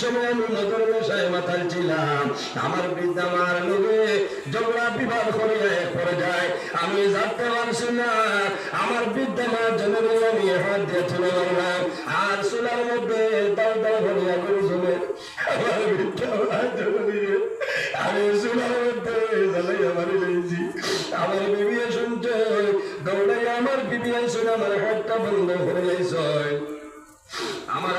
সময় আমি নজর নেশায় মাতাল ছিলাম। আমার বৃদ্ধা মার লোকে ঝগড়া, বিবাদ করিয়া পড়ে যায়। আমি জানতে পারছি না, আমার বৃদ্ধা মার জন্য আমি হাত দিয়ে তুলে মারলাম আর চুলার মধ্যে দাও দাও করিয়া করে চলে আমার বৃদ্ধা মার জন্য আমি চুলার মধ্যে জ্বালাই আমার লেগেছি আমার বিবি শুনছে দৌড়াই আমার বিবি শুনে আমার হাতটা বন্ধ করে যাইছে আমার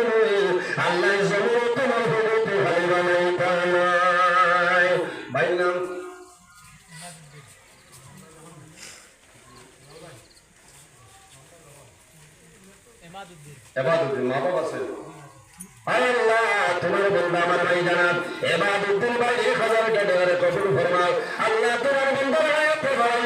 এবাদুদ্দিন, মা বাবা আছে তোমার বন্ধু আমার ভাই জানাব এবাদুদ্দিন ভাই এক হাজার টাকার কবুল ফরমাও আল্লাহ তোমার বন্ধু হায়াতে টাকার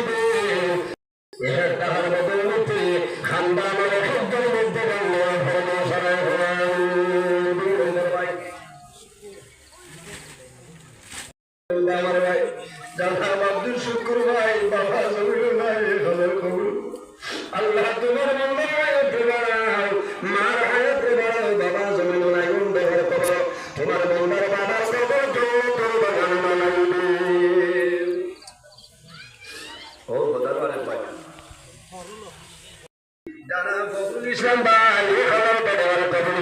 আমার ভাই জানাব আব্দুল শুক্র ভাই বাবা জমির ভাই হাজার কবুল আল্লাহ তোমার বন্ধু হায়াতে কবর ইসলাম ভাই হাজার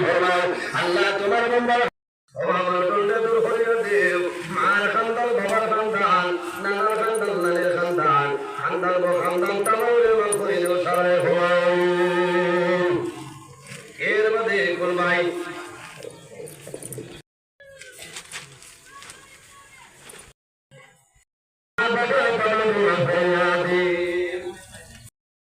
ফরমাও আল্লাহ তোমার আমার দণ্ডে দূর করিয়া দেও মার খান্দাল বাবার খান্দান নানার খান্দাল নানের খান্দান গো খান্দান তামাইলে মান করিলেও সারায় ঘুমাও এর বাদে কোন ভাই